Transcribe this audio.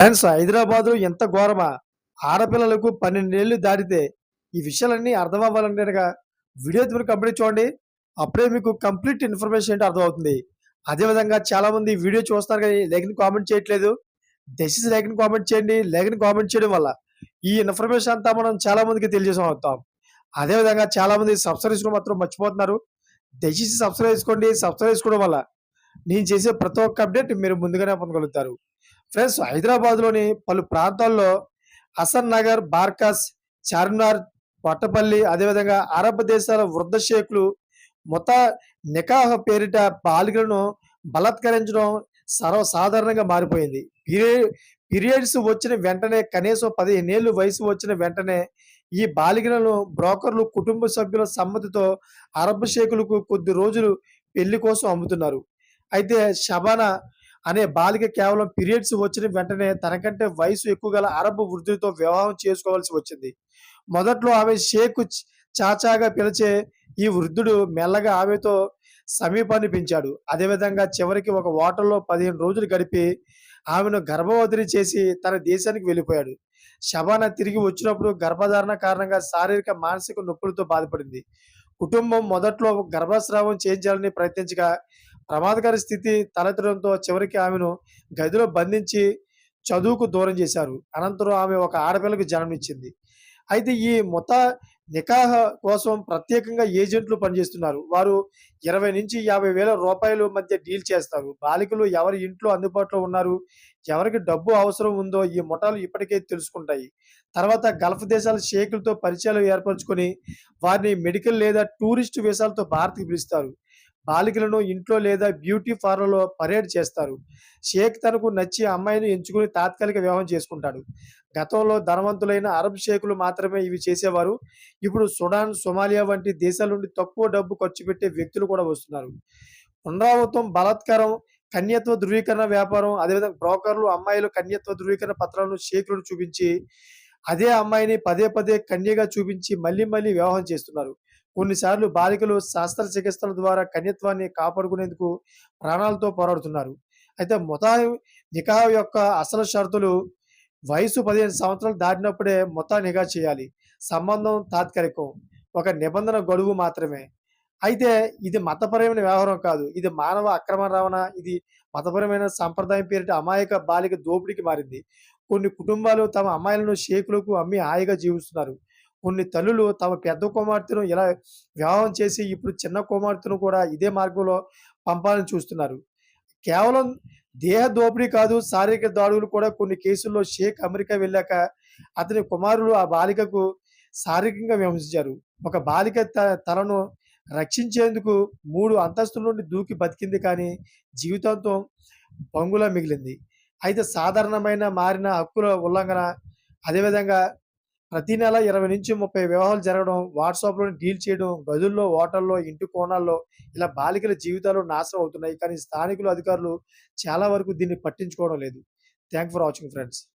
Friends Hyderabad ఎంత ఘోరమా? ఆడపిల్లలకు పన్నెండేళ్ళు దాటితే ఈ విషయాలన్నీ అర్థం అవ్వాలంటే కనుక వీడియో మీరు కంప్లీట్ చూడండి. అప్పుడే మీకు కంప్లీట్ ఇన్ఫర్మేషన్ ఏంటో అర్థమవుతుంది. అదేవిధంగా చాలా మంది వీడియో చూస్తారు కానీ లేఖని కామెంట్ చేయట్లేదు. దశిస్ లేఖని కామెంట్ చేయండి. లేఖని కామెంట్ చేయడం వల్ల ఈ ఇన్ఫర్మేషన్ అంతా మనం చాలా మందికి తెలియజేసాం అవుతాం. అదేవిధంగా చాలా మంది సబ్స్క్రైబ్ మాత్రం మర్చిపోతున్నారు. దయచేసి సబ్స్క్రైబ్ చేసుకోండి. సబ్స్క్రైబ్ చేసుకోవడం వల్ల నేను చేసే ప్రతి ఒక్క అప్డేట్ మీరు ముందుగానే పొందగలుగుతారు. ఫ్రెండ్స్ హైదరాబాద్లోని పలు ప్రాంతాల్లో హసన్ నగర్ బార్కాస్ చార్మినార్ పట్టపల్లి అదేవిధంగా అరబ్ దేశాల వృద్ధ షేకులు మొత నికాహ పేరిట బాలికలను బలాత్కరించడం సర్వసాధారణంగా మారిపోయింది. పీరియడ్ పీరియడ్స్ వచ్చిన వెంటనే కనీసం పదిహేనేళ్ళు వయసు వచ్చిన వెంటనే ఈ బాలికలను బ్రోకర్లు కుటుంబ సభ్యుల సమ్మతితో అరబ్ షేకులకు కొద్ది రోజులు పెళ్ళి కోసం అమ్ముతున్నారు. అయితే షబానా అనే బాలిక కేవలం పీరియడ్స్ వచ్చిన వెంటనే తనకంటే వయసు ఎక్కువ గల అరబ్ వృద్ధులతో వివాహం చేసుకోవాల్సి వచ్చింది. మొదట్లో ఆమె షేక్ చాచాగా పిలిచే ఈ వృద్ధుడు మెల్లగా ఆమెతో సమీపాన్ని పెంచాడు. అదేవిధంగా చివరికి ఒక హోటల్లో పదిహేను రోజులు గడిపి ఆమెను గర్భవతిని చేసి తన దేశానికి వెళ్ళిపోయాడు. శబాన తిరిగి వచ్చినప్పుడు గర్భధారణ కారణంగా శారీరక మానసిక నొప్పులతో బాధపడింది. కుటుంబం మొదట్లో గర్భస్రావం చేయించాలని ప్రయత్నించగా ప్రమాదకర స్థితి తలెత్తడంతో చివరికి ఆమెను గదిలో బంధించి చదువుకు దూరం చేశారు. అనంతరం ఆమె ఒక ఆడపిల్లకు జన్మనిచ్చింది. అయితే ఈ మొత నికాహ కోసం ప్రత్యేకంగా ఏజెంట్లు పనిచేస్తున్నారు. వారు ఇరవై నుంచి యాభై వేల రూపాయల మధ్య డీల్ చేస్తారు. బాలికలు ఎవరి ఇంట్లో అందుబాటులో ఉన్నారు ఎవరికి డబ్బు అవసరం ఉందో ఈ ముఠాలు ఇప్పటికే తెలుసుకుంటాయి. తర్వాత గల్ఫ్ దేశాల షేకులతో పరిచయాలు ఏర్పరచుకొని వారిని మెడికల్ లేదా టూరిస్ట్ వీసాలతో భారత్కి పిలుస్తారు. బాలికలను ఇంట్లో లేదా బ్యూటీ పార్లర్లో పరేడ్ చేస్తారు. షేక్ తనకు నచ్చి అమ్మాయిని ఎంచుకుని తాత్కాలిక వివాహం చేసుకుంటాడు. గతంలో ధనవంతులైన అరబ్ షేకులు మాత్రమే ఇవి చేసేవారు. ఇప్పుడు సుడాన్ సొమాలియా వంటి దేశాల నుండి తక్కువ డబ్బు ఖర్చు పెట్టే వ్యక్తులు కూడా వస్తున్నారు. పునరావృతం బలాత్కారం కన్యత్వ ధృవీకరణ వ్యాపారం అదేవిధంగా బ్రోకర్లు అమ్మాయిలు కన్యత్వ ధృవీకరణ పత్రాలను షేకులను చూపించి అదే అమ్మాయిని పదే పదే కన్యగా చూపించి మళ్ళీ మళ్ళీ వివాహం చేస్తున్నారు. కొన్నిసార్లు బాలికలు శస్త్రచికిత్సల ద్వారా కన్యత్వాన్ని కాపాడుకునేందుకు ప్రాణాలతో పోరాడుతున్నారు. అయితే మొతా నికా యొక్క అసలు షరతులు వయసు పదిహేను సంవత్సరాలు దాటినప్పుడే మొత్తా నిఘా చేయాలి. సంబంధం తాత్కాలికం. ఒక నిబంధన గడువు మాత్రమే. అయితే ఇది మతపరమైన వ్యవహారం కాదు. ఇది మానవ అక్రమ రవాణ ఇది మతపరమైన సంప్రదాయం పేరిట అమాయక బాలిక దోపిడీకి మారింది. కొన్ని కుటుంబాలు తమ అమ్మాయిలను షేకులకు అమ్మి హాయిగా జీవిస్తున్నారు. కొన్ని తల్లులు తమ పెద్ద కుమార్తెను ఇలా వివాహం చేసి ఇప్పుడు చిన్న కుమార్తెను కూడా ఇదే మార్గంలో పంపాలని చూస్తున్నారు. కేవలం దేహ దోపిడీ కాదు శారీరక దాడులు కూడా కొన్ని కేసుల్లో షేక్ అమెరికా వెళ్ళాక అతని కుమారులు ఆ బాలికకు శారీరకంగా విమర్శించారు. ఒక బాలిక తలను రక్షించేందుకు మూడు అంతస్తుల నుండి దూకి బతికింది కానీ జీవితాంతం పంగులా మిగిలింది. అయితే సాధారణమైన మారిన హక్కుల ఉల్లంఘన అదేవిధంగా ప్రతి నెల ఇరవై నుంచి ముప్పై వివాహాలు జరగడం వాట్సాప్లో డీల్ చేయడం గదుల్లో హోటల్లో ఇంటి కోణాల్లో ఇలా బాలికల జీవితాలు నాశనం అవుతున్నాయి. కానీ స్థానికులు అధికారులు చాలా వరకు దీన్ని పట్టించుకోవడం లేదు. Thank for watching friends